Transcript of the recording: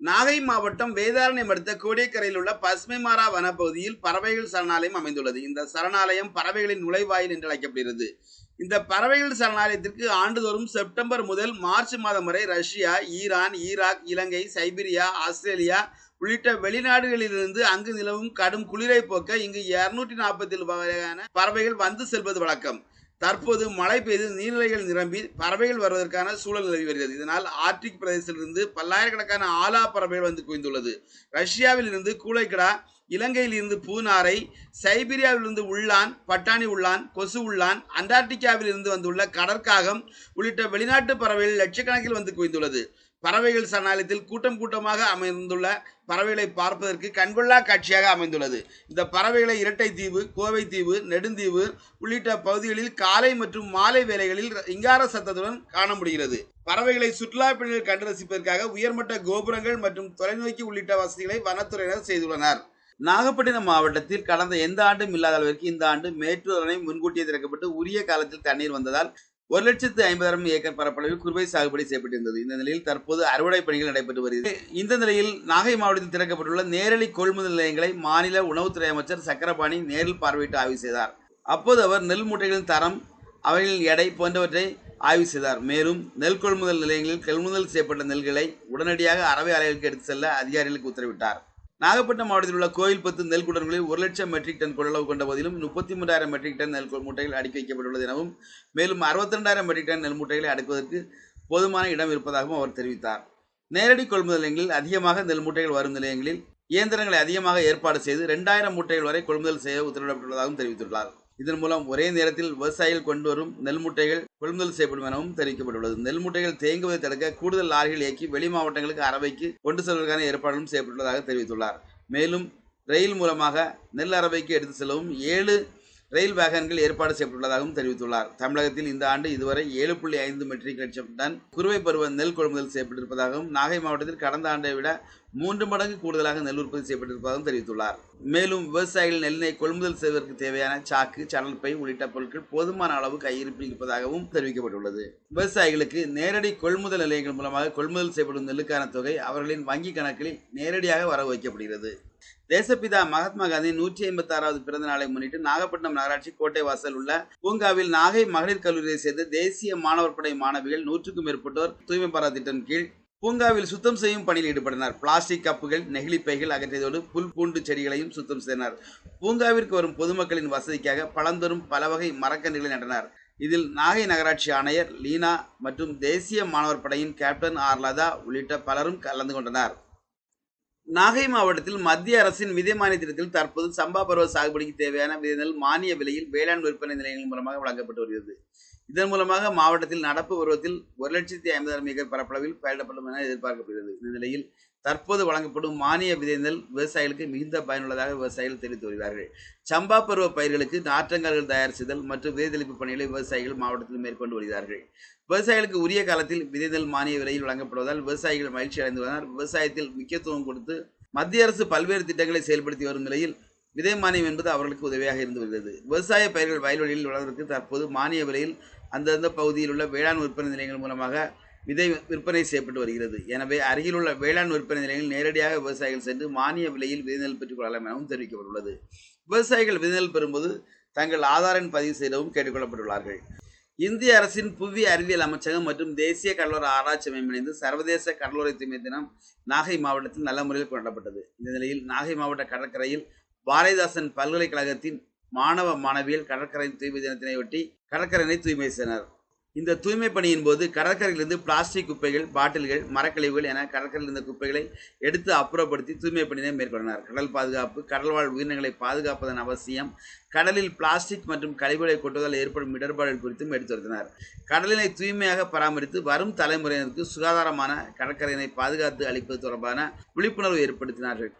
நாகை மாவட்டம் வேதாரண்யம் அடுத்த கோடியக்கரையில் உள்ள பசுமைமாரா வனப்பகுதியில் பறவைகள் சரணாலயம் அமைந்துள்ளது. இந்த சரணாலயம் பறவைகளின் நுழைவாயில் என்று அழைக்கப்படுகிறது. இந்த பறவைகள் சரணாலயத்திற்கு ஆண்டுதோறும் செப்டம்பர் முதல் மார்ச் மாதம் வரை Russia Iran Iraq Ilangai Siberia Australia உள்ளிட்ட வெளிநாடுகளிலிருந்து அங்கு நிலவும் கடும் குளிரை போக்க இங்கு இருநூற்றி நாற்பத்தி வகையான பறவைகள் வந்து செல்வது வழக்கம். தற்போது மழை பெய்து நீர்நிலைகள் நிரம்பி பறவைகள் வருவதற்கான சூழல் நிலவி வருகிறது. இதனால் ஆர்டிக் பிரதேசத்திலிருந்து பல்லாயிரக்கணக்கான ஆலா பறவைகள் வந்து குவிந்துள்ளது. ரஷ்யாவில் இருந்து கூளைக்கடா இலங்கையில் இருந்து பூனாரை சைபீரியாவிலிருந்து உள்ளான் பட்டாணி உள்ளான் கொசு உள்ளான் அண்டார்டிகாவில் இருந்து வந்துள்ள கடற்காகம் உள்ளிட்ட வெளிநாட்டு பறவைகள் லட்சக்கணக்கில் வந்து குவிந்துள்ளது. பறவைகள் சரணாலயத்தில் கூட்டம் கூட்டமாக அமைந்துள்ள பறவைகளை பார்ப்பதற்கு கண்கொள்ளா காட்சியாக அமைந்துள்ளது. இந்த பறவைகளை இரட்டை தீவு கோவை தீவு நெடுந்தீவு உள்ளிட்ட பகுதிகளில் காலை மற்றும் மாலை வேலைகளில் இங்கார சத்தத்துடன் காண முடிகிறது பறவைகளை சுற்றுலா பயணிகள் கண்டு ரசிப்பதற்காக உயர்மட்ட கோபுரங்கள் மற்றும் தொலைநோக்கி உள்ளிட்ட வசதிகளை வனத்துறையினர் செய்துள்ளனர். நாகப்பட்டினம் மாவட்டத்தில் கடந்த எந்த ஆண்டும் இல்லாத அளவிற்கு இந்த ஆண்டு மேட்டூர் அணை முன்கூட்டியே திறக்கப்பட்டு உரிய காலத்தில் தண்ணீர் வந்ததால் ஒரு லட்சத்து ஐம்பதாயிரம் ஏக்கர் பரப்பளவில் குறுவை சாகுபடி செய்யப்பட்டிருந்தது. இந்த நிலையில் தற்போது அறுவடை பணிகள் நடைபெற்று வருகிறது. இந்த நிலையில் நாகை மாவட்டத்தில் திறக்கப்பட்டுள்ள நேரடி கொள்முதல் நிலையங்களை மாநில உணவுத்துறை அமைச்சர் சக்கரபாணி நேரில் பார்வையிட்டு ஆய்வு செய்தார். அப்போது அவர் நெல் மூட்டைகளின் தரம் அவைகளின் எடை போன்றவற்றை ஆய்வு செய்தார். மேலும் நெல் கொள்முதல் நிலையங்களில் கொள்முதல் செய்யப்பட்ட நெல்களை உடனடியாக அறவை ஆலைகளுக்கு எடுத்து செல்ல அதிகாரிகளுக்கு உத்தரவிட்டார். நாகப்பட்டினம் மாவட்டத்தில் உள்ள கோயில்பத்து நெல் குடன்களில் ஒரு லட்சம் மெட்ரிக் டன் கொள்ளளவு கொண்ட போதிலும் முப்பத்தி மூன்றாயிரம் மெட்ரிக் டன் நெல் மூட்டைகள் அடுக்கி வைக்கப்பட்டுள்ளது எனவும் மேலும் அறுபத்தி ரெண்டாயிரம் மெட்ரிக் டன் நெல் மூட்டைகளை அடுக்குவதற்கு போதுமான இடம் இருப்பதாகவும் அவர் தெரிவித்தார். நேரடி கொள்முதல் நிலையங்களில் அதிகமாக நெல் மூட்டைகள் வரும் நிலையங்களில் இயந்திரங்களை அதிகமாக ஏற்பாடு செய்து ரெண்டாயிரம் மூட்டைகள் வரை கொள்முதல் செய்ய உத்தரவிடப்பட்டுள்ளதாகவும் தெரிவித்துள்ளார். இதன் மூலம் ஒரே நேரத்தில் விவசாயிகள் கொண்டு வரும் நெல் மூட்டைகள் கொள்முதல் செய்யப்படும் எனவும் தெரிவிக்கப்பட்டுள்ளது. நெல் மூட்டைகள் தேங்குவதை தடுக்க கூடுதல் லாரிகள் இயக்கி வெளி மாவட்டங்களுக்கு அரவைக்கு கொண்டு செல்வதற்கான ஏற்பாடுகளும் செய்யப்பட்டுள்ளதாக தெரிவித்துள்ளார். மேலும் ரயில் மூலமாக நெல் அரவைக்கு எடுத்து செல்லவும் ஏழு ரயில் வேகன்கள் ஏற்பாடு செய்யப்பட்டுள்ளதாகவும் தெரிவித்துள்ளார். தமிழகத்தில் இந்த ஆண்டு இதுவரை ஏழு புள்ளி ஐந்து மெட்ரிக் லட்சம் டன் குறுவை பருவ நெல் கொள்முதல் செய்யப்பட்டிருப்பதாகவும் நாகை மாவட்டத்தில் கடந்த ஆண்டை விட மூன்று மடங்கு கூடுதலாக நெல் உற்பத்தி செய்யப்பட்டிருப்பதாகவும் தெரிவித்துள்ளார். மேலும் விவசாயிகள் நெல்லினை கொள்முதல் செய்வதற்கு தேவையான சாக்கு சணல் பை உள்ளிட்ட பொருட்கள் போதுமான அளவு கையிருப்பில் இருப்பதாகவும் தெரிவிக்கப்பட்டுள்ளது. விவசாயிகளுக்கு நேரடி கொள்முதல் நிலையங்கள் மூலமாக கொள்முதல் செய்யப்படும் நெல்லுக்கான தொகை அவர்களின் வங்கி கணக்கில் நேரடியாக வரவு வைக்கப்படுகிறது. தேசப்பிதா மகாத்மா காந்தி நூற்றி ஐம்பத்தி ஆறாவது பிறந்த நாளை முன்னிட்டு நாகப்பட்டினம் நகராட்சி கோட்டை வாசல் உள்ள பூங்காவில் நாகை மகளிர் கல்லூரியை சேர்ந்த தேசிய மாணவர் படை மாணவிகள் நூற்றுக்கும் மேற்பட்டோர் தூய்மை பாரா திட்டம் கீழ் பூங்காவில் சுத்தம் செய்யும் பணியில் ஈடுபட்டனர். பிளாஸ்டிக் கப்புகள் நெகிழி பைகள் அகற்றியதோடு புல் பூண்டு செடிகளையும் சுத்தம் செய்தனர். பூங்காவிற்கு வரும் பொதுமக்களின் வசதிக்காக பழந்தரும் பல வகை மரக்கன்றுகளை நட்டனர். இதில் நாகை நகராட்சி ஆணையர் லீனா மற்றும் தேசிய மாணவர் படையின் கேப்டன் ஆர் லதா உள்ளிட்ட பலரும் கலந்து கொண்டனர். நாகை மாவட்டத்தில் மத்திய அரசின் விதை மானிய திட்டத்தில் தற்போது சம்பா பருவ சாகுபடிக்கு தேவையான விதைகள் மானிய விலையில் வேளாண் விற்பனை நிலையங்கள் மூலமாக வழங்கப்பட்டு வருகிறது. இதன் மூலமாக மாவட்டத்தில் நடப்பு பருவத்தில் ஒரு லட்சத்தி ஐம்பதாயிரம் ஏக்கர் பரப்பளவில் பயிரிடப்படும் என எதிர்பார்க்கப்படுகிறது. இந்த நிலையில் தற்போது வழங்கப்படும் மானிய விதை விவசாயிகளுக்கு மிகுந்த பயனுள்ளதாக விவசாயிகள் தெரிவித்து வருகிறார்கள். சம்பா பருவ பயிர்களுக்கு நாற்றங்கால்கள் தயார் செய்தல் மற்றும் விதைதெளிப்பு பணிகளை விவசாயிகள் மாவட்டத்தில் மேற்கொண்டு வருகிறார்கள். விவசாயிகளுக்கு உரிய காலத்தில் விதைதல் மானிய விலையில் வழங்கப்படுவதால் விவசாயிகள் மகிழ்ச்சி அடைந்துள்ளனர் விவசாயத்தில் முக்கியத்துவம் கொடுத்து மத்திய அரசு பல்வேறு திட்டங்களை செயல்படுத்தி வரும் நிலையில் விதை மானியம் என்பது அவர்களுக்கு உதவியாக இருந்து வருகிறது. விவசாய பயிர்கள் வயல்வெளியில் வளர்வதற்கு தற்போது மானிய விலையில் அந்தந்த பகுதியில் உள்ள வேளாண் விற்பனை நிலையங்கள் மூலமாக விதை விற்பனை செய்யப்பட்டு வருகிறது. எனவே அருகிலுள்ள வேளாண் விற்பனை நிலையங்கள் நேரடியாக விவசாயிகள் சென்று மானிய விலையில் விதைநெல் பெற்றுக் கொள்ளலாம் எனவும் தெரிவிக்கப்பட்டுள்ளது. விவசாயிகள் விதைநெல் பெறும்போது தங்கள் ஆதார் எண் பதிவு செய்யவும் கேட்டுக்கொள்ளப்பட்டுள்ளார்கள். இந்திய அரசின் புவி அறிவியல் அமைச்சகம் மற்றும் தேசிய கடலோர ஆராய்ச்சி மையம் இணைந்து சர்வதேச கடலோரை தூய்மை தினம் நாகை மாவட்டத்தில் நல்ல முறையில் கொண்டாடப்பட்டது. இந்த நிலையில் நாகை மாவட்ட கடற்கரையில் பாரதிதாசன் பல்கலைக்கழகத்தின் மாணவ மாணவியல் கடற்கரை தூய்மை தினத்தினையொட்டி கடற்கரையினை தூய்மை செய்தனர். இந்த தூய்மை பணியின் போது கடற்கரையிலிருந்து பிளாஸ்டிக் குப்பைகள் பாட்டில்கள் மரக்கழிவுகள் என கடற்கரையில் இருந்த குப்பைகளை எடுத்து அப்புறப்படுத்தி தூய்மை பணியினை மேற்கொண்டனர். கடல் பாதுகாப்பு கடல்வாழ் உயிரினங்களை பாதுகாப்பதன் அவசியம் கடலில் பிளாஸ்டிக் மற்றும் கழிவுகளை கொட்டுவதால் ஏற்படும் இடர்பாடுகள் குறித்தும் எடுத்துரைத்தனர் கடலினை தூய்மையாக பராமரித்து வரும் தலைமுறையினருக்கு சுகாதாரமான கடற்கரையினை பாதுகாத்து அளிப்பது தொடர்பான விழிப்புணர்வு ஏற்படுத்தினார்கள்.